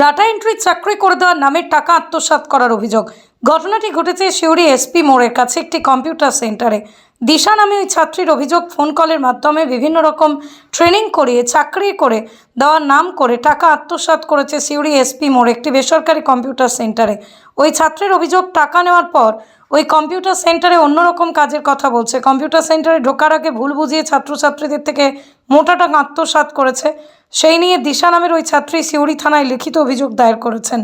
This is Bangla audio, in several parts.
ডাটা এন্ট্রি চাকরি করে দেওয়ার নামে টাকা আত্মসাৎ করার অভিযোগ। ঘটনাটি ঘটেছে শিউরি এসপি মোড়ের কাছে একটি কম্পিউটার সেন্টারে। দিশা নামে ওই ছাত্রীর অভিযোগ ফোন কলের মাধ্যমে বিভিন্ন রকম ট্রেনিং করিয়ে, চাকরি করে দেওয়ার নাম করে টাকা আত্মসাৎ করেছে সিউড়ি এসপি মোড়, একটি বেসরকারি কম্পিউটার সেন্টারে। ওই ছাত্রের অভিযোগ, টাকা নেওয়ার পর ওই কম্পিউটার সেন্টারে অন্যরকম কাজের কথা বলছে। কম্পিউটার সেন্টারে ঢোকার আগে ভুল বুঝিয়ে ছাত্রছাত্রীদের থেকে মোটা টাকা আত্মসাৎ করেছে। সেই নিয়ে দিশা নামের ওই ছাত্রী সিউড়ি থানায় লিখিত অভিযোগ দায়ের করেছেন।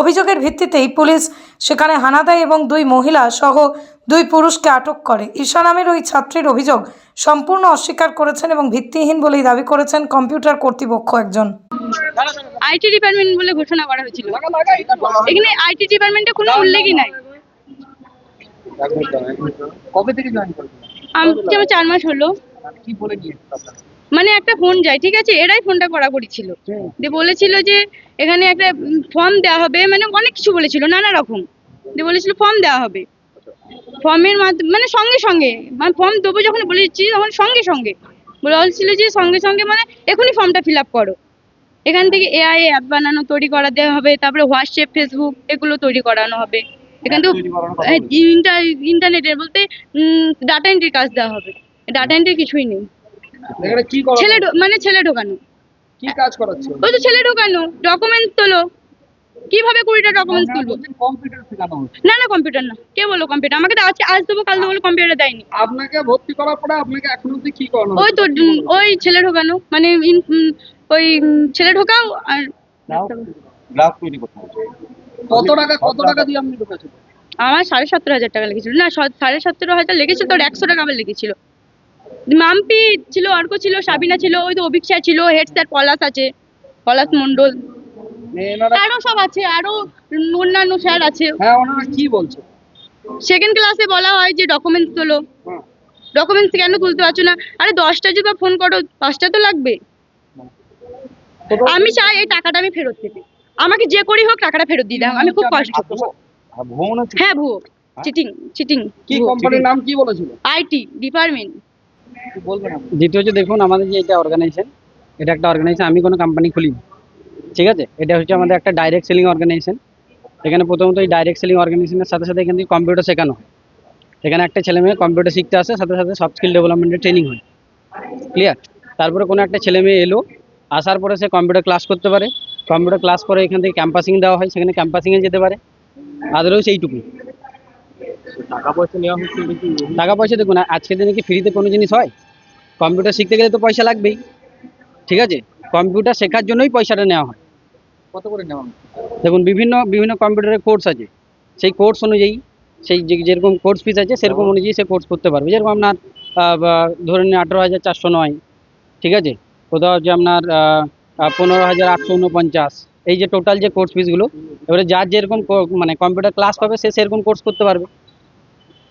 অভিযোগের ভিত্তিতেই পুলিশ সেখানে হানা দেয় এবং দুই মহিলা সহ দুই পুরুষকে আটক করে। ঈশা নামের ওই ছাত্রীর অভিযোগ সম্পূর্ণ অস্বীকার করেছেন এবং ভিত্তিহীন বলেই দাবি করেছেন কম্পিউটার কর্তৃপক্ষ একজন। আইটি ডিপার্টমেন্ট বলে ঘোষণা করা হয়েছিল। এখানে আইটি ডিপার্টমেন্টে কোনো উল্লেখই নাই। কবে থেকে জয়েন আমি যেমন চার মাস হলো। কি বলে মানে একটা ফোন যায় ঠিক আছে? এরাই ফোনটা করা করেছিল দিয়ে বলেছিল যে এখানে একটা ফর্ম দেওয়া হবে মানে অনেক কিছু বলেছিল নানা রকম। দিয়ে বলেছিল ফর্ম দেওয়া হবে। ফর্মের মাধ্যমে মানে সঙ্গে সঙ্গে মানে ফর্ম দেবো যখন বলেছি তখন সঙ্গে সঙ্গে। বলছিল যে সঙ্গে সঙ্গে মানে এখনই ফর্মটা ফিল আপ করো। এখান থেকে এআই অ্যাপ বানানো তৈরি করা দেওয়া হবে তারপরে হোয়াটসঅ্যাপ ফেসবুক এগুলো তৈরি করানো হবে। এখান থেকে হ্যাঁ, ইন্টার ইন্টারনেটের বলতে ডাটা এন্ট্রির কাজ দেওয়া হবে। ডাটা এন্ট্রি কিছুই নেই। ছেলে মানে ছেলে ঢোকানো। কি কাজ করাচ্ছে? ওই তো ছেলে ঢোকানো। ডকুমেন্টস তোলো। কীভাবে কুড়িটা ডকুমেন্টস তুলবো? কম্পিউটার শেখানো না না কম্পিউটার না। কে বলল কম্পিউটার আমাকে আজ আজ দেবো কাল দেবো কম্পিউটার দেয়নি। আপনাকে ভর্তি করার পরে আপনাকে এখন অব্দি কি করানো ওই তো ওই ছেলে ঢোকানো। মানে ওই ছেলে ঢোকাও আর গ্রাফ তৈরি করতে কত টাকা কত টাকা দিয়ে আপনি ঢুকেছেন আমার সাড়ে সতেরো হাজার টাকা লেগেছিল। না সাড়ে সতেরো হাজার লেগেছিল তোর একশো টাকা আবার লেগেছিল। মাম্পি ছিল অর্ক ছিল সাবিনা ছিল ওই তো অভিক্ষা ছিল হেড স্যার পলাশ আছে পলাশ মন্ডল এনারা আরও সব আছে আরও অন্যান্য স্যার আছে। হ্যাঁ ওনারা কি বলছে? সেকেন্ড ক্লাসে বলা হয় যে ডকুমেন্টস তোলো। হ্যাঁ। ডকুমেন্টস কেন তুলতে পারছ না? আরে দশটা যদি ফোন করো পাঁচটা তো লাগবে। আমি চাই এই টাকাটা আমি ফেরত পেতে। আমাকে যে করি হোক টাকাটা ফেরত দিয়ে দাও আমি খুব কষ্ট আর হ্যাঁ ভুয়ো। চিটিং চিটিং কি কোম্পানির নাম কি বলেছিল? আইটি ডিপার্টমেন্ট দ্বিতীয় হচ্ছে দেখুন, আমাদের যে এটা অর্গানাইজেশন এটা একটা অর্গানাইজেশন আমি কোনো কোম্পানি খুলিনি। ঠিক আছে? এটা হচ্ছে আমাদের একটা ডাইরেক্ট সেলিং অর্গানাইজেশন এখানে প্রথমত এই ডাইরেক্ট সেলিং অর্গানাইজেশনের সাথে সাথে এখান থেকে কম্পিউটার শেখানো হয়। এখানে একটা ছেলে মেয়ে কম্পিউটার শিখতে আসে, সাথে সাথে সফট স্কিল ডেভেলপমেন্টের ট্রেনিং হয়। ক্লিয়ার তারপরে কোনো একটা ছেলে মেয়ে এলো, আসার পরে সে কম্পিউটার ক্লাস করতে পারে। কম্পিউটার ক্লাস করে এখান থেকে ক্যাম্পাসিং দেওয়া হয়, সেখানে ক্যাম্পাসিংয়ে যেতে পারে। আদারও সেইটুকু টাকা পয়সা নেওয়া হচ্ছে টাকা পয়সা দেখুন আজকের দিনে কি ফ্রিতে কোনো জিনিস হয়? কম্পিউটার শিখতে গেলে তো পয়সা লাগবেই ঠিক আছে? কম্পিউটার শেখার জন্যই পয়সাটা নেওয়া হয়। কত করে নেওয়া দেখুন বিভিন্ন বিভিন্ন কম্পিউটারের কোর্স আছে। সেই কোর্স অনুযায়ী সেই যে- যেরকম কোর্স ফিস আছে সেরকম অনুযায়ী সে কোর্স করতে পারবে। যেরকম আপনার ধরে নিন আঠেরো হাজার চারশো নয় ঠিক আছে? কোথাও হচ্ছে আপনার পনেরো হাজার আটশো উনপঞ্চাশ এই যে টোটাল যে কোর্স ফিসগুলো এবারে যার যেরকম মানে কম্পিউটার ক্লাস পাবে, সে সেরকম কোর্স করতে পারবে।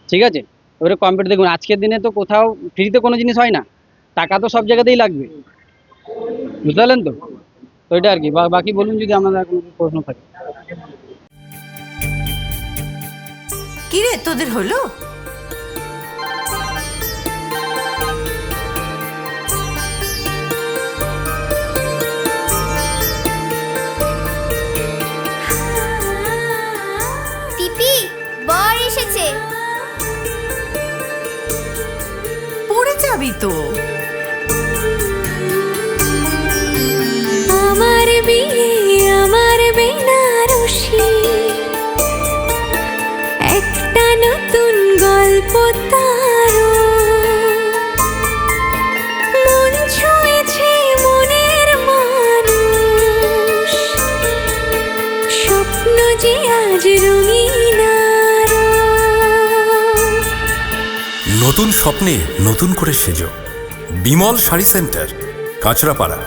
ঠিক আছে? এবারে কম্পিউটার দেখুন, আজকের দিনে তো কোথাও ফ্রিতে কোনো জিনিস হয় না। টাকা তো সব জায়গাতেই লাগবে। বুঝতে পারলেন তো? তো এটা আর কি। বাকি বলুন যদি আর কোনো প্রশ্ন থাকে। কিরে, তোদের হলো? যাবি তো আমার বিয়ে আমার বেনারসি। একটা নতুন গল্প তারও নতুন স্বপ্নে নতুন করে সেজ। বিমল শাড়ি সেন্টার কাঁচরাপাড়া।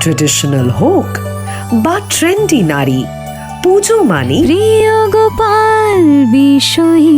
ট্রেডিশনাল হোক বা ট্রেন্ডি নারী পুজো মানে প্রিয় গোপাল বিষয়ী